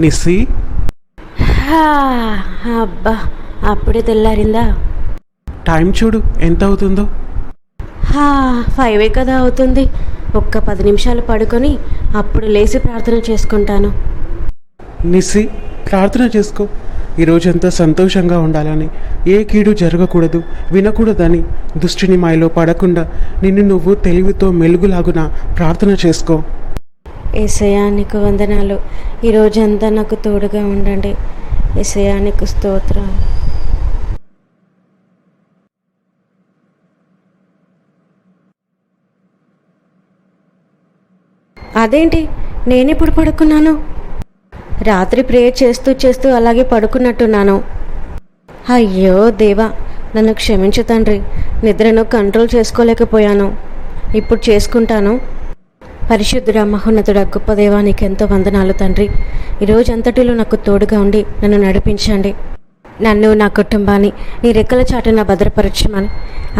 నిస్సి. అబ్బా అప్పుడే తెల్లారిందా? టైం చూడు ఎంత అవుతుందో. హా, ఫైవే కదా అవుతుంది. ఒక్క పది నిమిషాలు పడుకొని అప్పుడు లేచి ప్రార్థన చేసుకుంటాను. నిస్సి ప్రార్థన చేసుకో. ఈరోజంతా సంతోషంగా ఉండాలని. ఏ కీడు జరగకూడదు వినకూడదని. దుష్టిని మాయలో పడకుండా నిన్ను నువ్వు తెలివితో మెలుగులాగున ప్రార్థన చేసుకో. ఇసయానికి వందనాలు. ఈరోజంతా నాకు తోడుగా ఉండండి. ఇసయానికి స్తోత్రం అదేంటి? నేనెప్పుడు పడుకున్నాను? రాత్రి ప్రేయర్ చేస్తూ చేస్తూ అలాగే పడుకున్నట్టున్నాను. అయ్యో దేవా నన్ను క్షమించు తండ్రి. నిద్రను కంట్రోల్ చేసుకోలేకపోయాను. ఇప్పుడు చేసుకుంటాను. పరిశుద్ధుడ మహోన్నతుడ గొప్ప దైవానికి ఎంతో వందనాలు తండ్రి. ఈరోజు అంతటిలో నాకు తోడుగా ఉండి నన్ను నడిపించండి. నన్ను నా కుటుంబాన్ని నీ రెక్కల చాటున భద్రపరచమని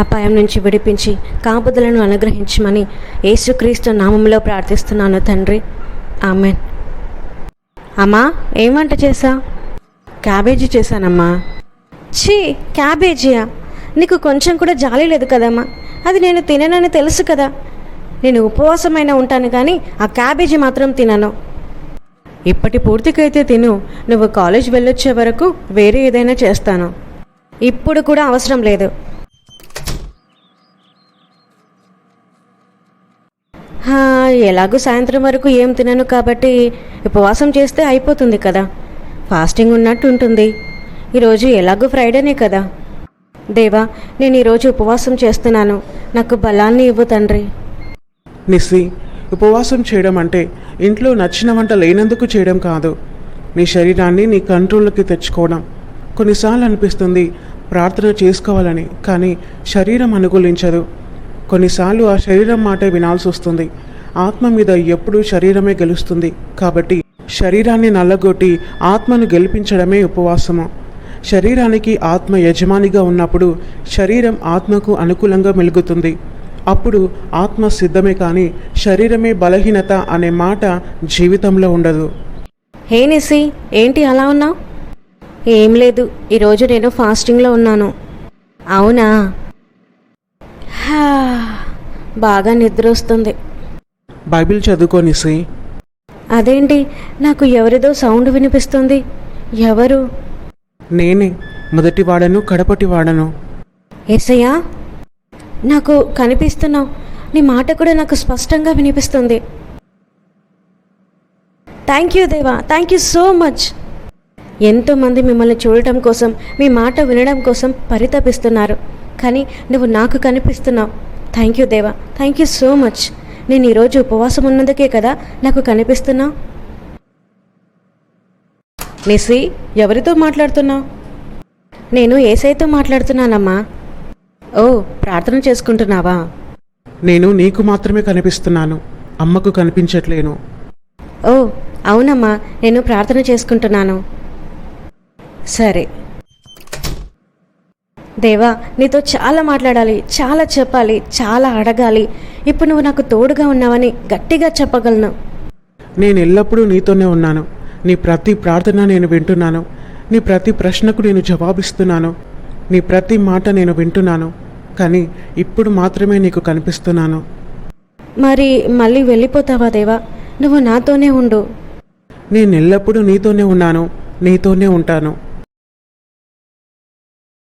అపాయం నుంచి విడిపించి కాపుదలను అనుగ్రహించమని యేసుక్రీస్తు నామంలో ప్రార్థిస్తున్నాను తండ్రి. ఆమెన్. అమ్మా ఏం వంట చేసా క్యాబేజీ చేశానమ్మా. ఛీ క్యాబేజీయా? నీకు కొంచెం కూడా జాలి లేదు కదమ్మా. అది నేను తిననని తెలుసు కదా. నేను ఉపవాసమైన ఉంటాను కానీ ఆ క్యాబేజీ మాత్రం తినను. ఇప్పటి పూర్తికైతే తిను. నువ్వు కాలేజ్ వెళ్ళొచ్చే వరకు వేరే ఏదైనా చేస్తాను. ఇప్పుడు కూడా అవసరం లేదు. ఎలాగో సాయంత్రం వరకు ఏం తినను కాబట్టి ఉపవాసం చేస్తే అయిపోతుంది కదా. ఫాస్టింగ్ ఉన్నట్టు ఉంటుంది. ఈరోజు ఎలాగో ఫ్రైడేనే కదా. దేవా నేను ఈరోజు ఉపవాసం చేస్తున్నాను. నాకు బలాన్ని ఇవ్వు తండ్రి. నిస్సి ఉపవాసం చేయడం అంటే ఇంట్లో నచ్చిన వంట లేనందుకు చేయడం కాదు. నీ శరీరాన్ని నీ కంట్రోల్లోకి తెచ్చుకోవడం. కొన్నిసార్లు అనిపిస్తుంది ప్రార్థన చేసుకోవాలని కానీ శరీరం అనుకూలించదు. కొన్నిసార్లు ఆ శరీరం మాటే వినాల్సి వస్తుంది. ఆత్మ మీద ఎప్పుడూ శరీరమే గెలుస్తుంది. కాబట్టి శరీరాన్ని నల్లగొట్టి ఆత్మను గెలిపించడమే ఉపవాసము. శరీరానికి ఆత్మ యజమానిగా ఉన్నప్పుడు శరీరం ఆత్మకు అనుకూలంగా మెలుగుతుంది. అప్పుడు ఆత్మ సిద్ధమే కానీ శరీరమే బలహీనత అనే మాట జీవితంలో ఉండదు. హే నిసి ఏంటి అలా ఉన్నావు? ఏం లేదు ఈరోజు నేను ఫాస్టింగ్లో ఉన్నాను. అవునా? హా, బాగా నిద్ర వస్తుంది. బైబిల్ చదువుకోనిసి అదేంటి నాకు ఎవరిదో సౌండ్ వినిపిస్తుంది? ఎవరు? నేనే మొదటి వాడను కడపటి వాడను ఏసయ్యా నాకు కనిపిస్తున్నావు నీ మాట కూడా నాకు స్పష్టంగా వినిపిస్తుంది. థ్యాంక్ యూ దేవా థ్యాంక్ యూ సో మచ్ ఎంతోమంది మిమ్మల్ని చూడటం కోసం మీ మాట వినడం కోసం పరితపిస్తున్నారు. కానీ నువ్వు నాకు కనిపిస్తున్నావు. థ్యాంక్ యూ దేవా థ్యాంక్ యూ సో మచ్ నేను ఈరోజు ఉపవాసం ఉన్నందుకే కదా నాకు కనిపిస్తున్నావు? నిసి ఎవరితో మాట్లాడుతున్నావు? నేను ఏసైతో మాట్లాడుతున్నానమ్మా. ఓ ప్రార్థన చేసుకుంటున్నావా? నేను నీకు మాత్రమే కనిపిస్తున్నాను అమ్మకు కనిపించట్లేను. ఓ అవునమ్మా నేను ప్రార్థన చేసుకుంటున్నాను. సరే. దేవా నీతో చాలా మాట్లాడాలి చాలా చెప్పాలి చాలా అడగాలి. ఇప్పుడు నువ్వు నాకు తోడుగా ఉన్నావని గట్టిగా చెప్పగలను. నేను ఎల్లప్పుడూ నీతోనే ఉన్నాను. నీ ప్రతి ప్రార్థన నేను వింటున్నాను. నీ ప్రతి ప్రశ్నకు నేను జవాబిస్తున్నాను. నీ ప్రతి మాట నేను వింటున్నాను కానీ ఇప్పుడు మాత్రమే నీకు కనిపిస్తున్నాను. మరి మళ్ళీ వెళ్ళిపోతావా దేవా? నువ్వు నాతోనే ఉండు. నేను ఎల్లప్పుడూ నీతోనే ఉన్నాను నీతోనే ఉంటాను.